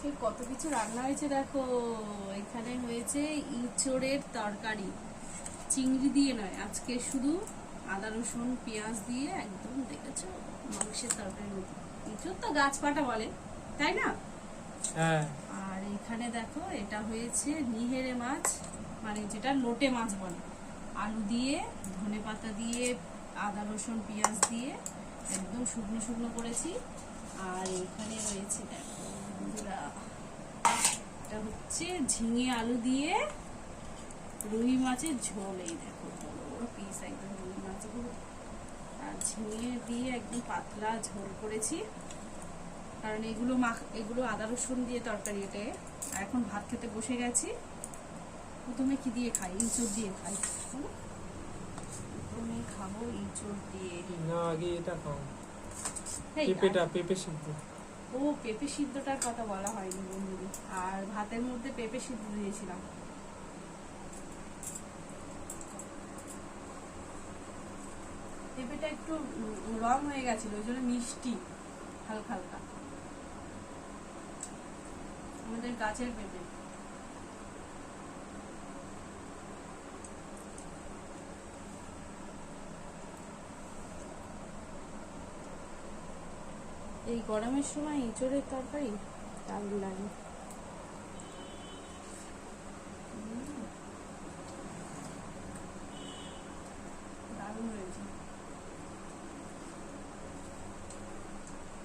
আজকে কত কিছু রান্না হয়েছে দেখো। এখানে হয়েছে ইঁচড়ের তরকারি। চিংড়ি দিয়ে নয় আজকে শুধু আদা রসুন পেঁয়াজ দিয়ে একদম দেখেছ মাংসের তরকারি মতো। ইঁচড় তো গাছপাটা বলে তাই না? হ্যাঁ। আর এখানে দেখো এটা হয়েছে নিহেরে মাছ মানে যেটা লোটে মাছ বলে। আলু দিয়ে ধনে পাতা দিয়ে আদা রসুন পেঁয়াজ দিয়ে একদম শুকনো শুকনো করেছি। আর এখানে রয়েছে দেখো এটা হচ্ছে ঝিঙে আলু দিয়ে রুই মাছের ঝোল এই দেখো বড় বড় পিস একদম রুই মাছগুলো। আর ঝিঙে দিয়ে একদম পাতলা ঝোল করেছি। কারণ এগুলো মাখ এগুলো আদা রসুন দিয়ে তরকারি এটা আর এখন ভাত খেতে বসে গেছি। প্রথমে কি দিয়ে খাই? ইঁচড় দিয়ে খাই? প্রথমে খাব ইঁচড় দিয়ে। না আগে এটা খাও। পেঁপেটা পেঁপে সিদ্ধ। ও পেঁপে সিদ্ধটার কথা বলা হয়নি বন্ধুদের আর ভাতের মধ্যে পেঁপে সিদ্ধ দিয়েছিলাম। পেঁপেটা একটু রং হয়ে গেছিল, ওই জন্য মিষ্টি, হালকা হালকা। আমাদের গাছের পেঁপে। এই গরমের সময় ইঁচড়ের তরকারি দারুণ লাগে। দারুণ হয়েছে।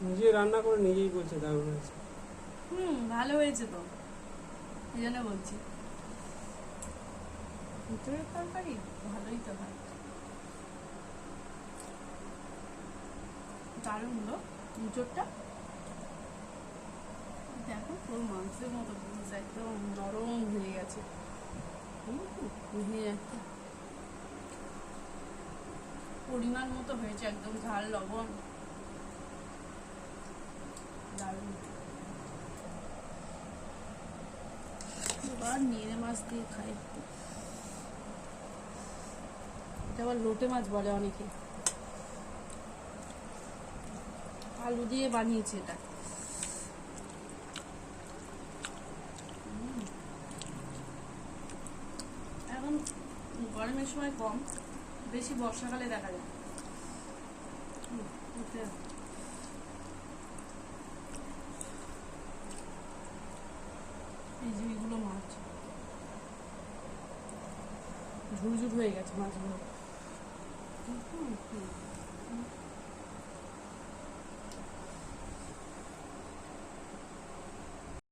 নিজে রান্না করে নিজেই বলছে দারুণ হয়েছে। হুম ভালো হয়েছে তো। এই জন্য বলছি। ইঁচড়ের তরকারি? ভালোই তো হয়। দারুণ হলো ইঁচড়টা দেখো, পুরো মাংসের মতো পিস একদম নরম হয়ে গেছে। পরিমাণ মতো হয়েছে, একদম ঝাল, লবণ। এবার নিয়ে মাছ দিয়ে খাই। এটা আবার লোটে মাছ বলে অনেকে। আলু দিয়ে বানিয়েছি এটা। এখন গরমের সময় কম বেশি বর্ষাকালে দেখা যায়। এই যে এগুলো মাছ। ঝুরঝুর হয়ে গেছে মাছগুলো। হুম, হুম।